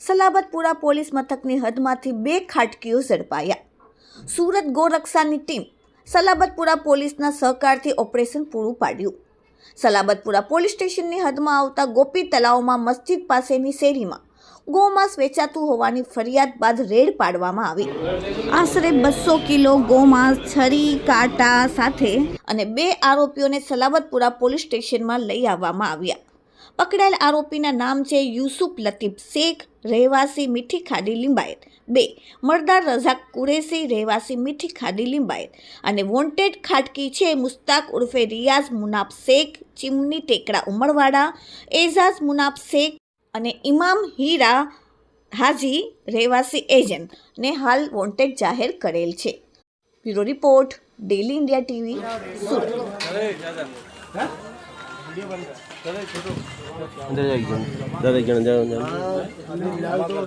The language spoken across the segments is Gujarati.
સલાબતપુરા પોલીસ મથકની હદમાંથી બે ખાટકીઓ ઝડપાયા. સુરત ગોરક્ષાની ટીમ સલાબતપુરા પોલીસના સહકારથી ઓપરેશન પૂરું પાડ્યું. સલાબતપુરા પોલીસ સ્ટેશનની હદમાં આવતા ગોપી તલાવમાં મસ્જિદ પાસેની શેરીમાં ગોમાંસ વેચાતું હોવાની ફરિયાદ બાદ રેડ પાડવામાં આવી. આશરે બસો કિલો ગોમાંસ, છરી, કાંટા સાથે અને બે આરોપીઓને સલાબતપુરા પોલીસ સ્ટેશનમાં લઈ આવવામાં આવ્યા. પકડાયેલ આરોપીના નામ છે યુસુફ લતીફ શેખ, રહેવાસી મીઠી ખાડી લિંબાયત. બે, મરદાર રઝાક કુરેશી, રહેવાસી મીઠી ખાડી લિંબાયત. અને વોન્ટેડ ખાટકી છે મુસ્તાક ઉર્ફે રિયાઝ મુનાફ શેખ, ચીમની ટેકડા ઉમરવાડા, એઝાઝ મુનાફ શેખ અને ઇમામ હીરા હાજી રહેવાસી એજન્ટ ને હાલ વોન્ટેડ જાહેર કરેલ છે. Bureau report, daily India TV જણ જાઓ જાઓ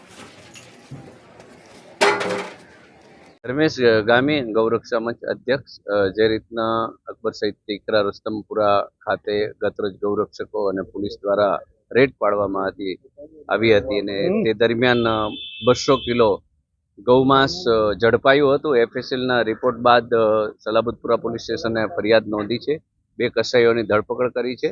રમેશ ગામી ગૌરક્ષા મંચ અધ્યક્ષ જે રીતના અકબર સહિત ટીકરા રસ્તમપુરા ખાતે ગતરોજ ગૌરક્ષકો અને પોલીસ દ્વારા રેડ પાડવામાં હતી આવી હતી અને તે દરમિયાન બસો કિલો ગૌમાંસ ઝડપાયું હતું. એફએસએલના ના રિપોર્ટ બાદ સલાબતપુરા પોલીસ સ્ટેશને ફરિયાદ નોંધી છે. બે કસાઈઓની ધરપકડ કરી છે.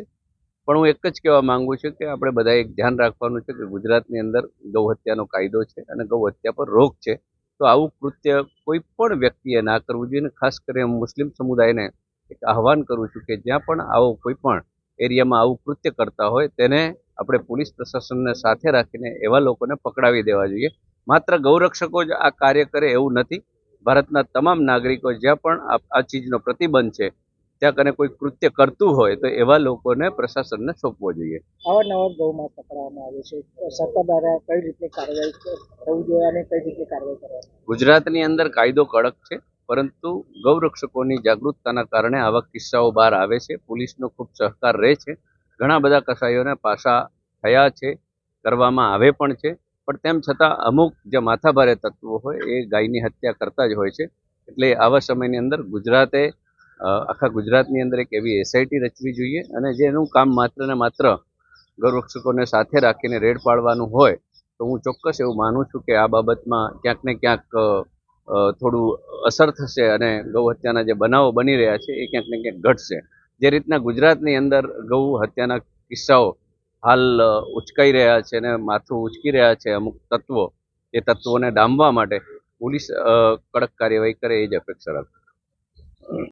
પણ હું એક જ કહેવા માંગુ છું કે આપણે બધાએ એક ધ્યાન રાખવાનું છે કે ગુજરાતની અંદર ગૌ હત્યાનો કાયદો છે અને ગૌ હત્યા પર રોક છે. તો આવું કૃત્ય કોઈ પણ વ્યક્તિએ ના કરવું જોઈએ અને ખાસ કરીને મુસ્લિમ સમુદાયને એક આહવાન કરું છું કે જ્યાં પણ આવો કોઈ પણ એરિયામાં આવું કૃત્ય કરતા હોય તેને આપણે પોલીસ પ્રશાસનને સાથે રાખીને એવા લોકોને પકડાવી દેવા જોઈએ. માત્ર ગૌરક્ષકો જ આ કાર્ય કરે એવું નથી. ભારતના તમામ નાગરિકો જ્યાં પણ આ ચીજનો પ્રતિબંધ છે ત્યાં કને કોઈ કૃત્ય કરતું હોય તો એવા લોકોને પ્રશાસનને સોંપવો જોઈએ. અવારનવાર ગૌમાં પકડવામાં આવે છે. સરકાર દ્વારા કઈ રીતે કાર્યવાહી થવું જોઈએ અને કઈ રીતે કાર્યવાહી કરવા ગુજરાતની અંદર કાયદો કડક છે પરંતુ ગૌરક્ષકોની જાગૃતતાના કારણે આવા કિસ્સાઓ બહાર આવે છે. પોલીસનો ખૂબ સહકાર રહે છે. ઘણા બધા કસાઈઓને પાછા થયા છે કરવામાં આવે પણ છે. પણ તેમ છતાં અમુક જે માથાભારે તત્વો હોય એ ગાયની હત્યા કરતા જ હોય છે. એટલે આવા સમયની અંદર ગુજરાતે આખા ગુજરાતની અંદર એક એવી એસઆઈટી રચવી જોઈએ અને જેનું કામ માત્ર ને માત્ર ગૌરક્ષકોને સાથે રાખીને રેડ પાડવાનું હોય, તો હું ચોક્કસ એવું માનું છું કે આ બાબતમાં ક્યાંક ને ક્યાંક થોડું અસર થશે અને ગૌ હત્યાના જે બનાવો બની રહ્યા છે એ ક્યાંક ને ક્યાંક ઘટશે. જે રીતના ગુજરાતની અંદર ગૌ હત્યાના કિસ્સાઓ હાલ ઉચકાઈ રહ્યા છે અને માથું ઉચકી રહ્યા છે અમુક તત્વો, એ તત્વોને ડામવા માટે પોલીસ કડક કાર્યવાહી કરે એ જ અપેક્ષા રાખું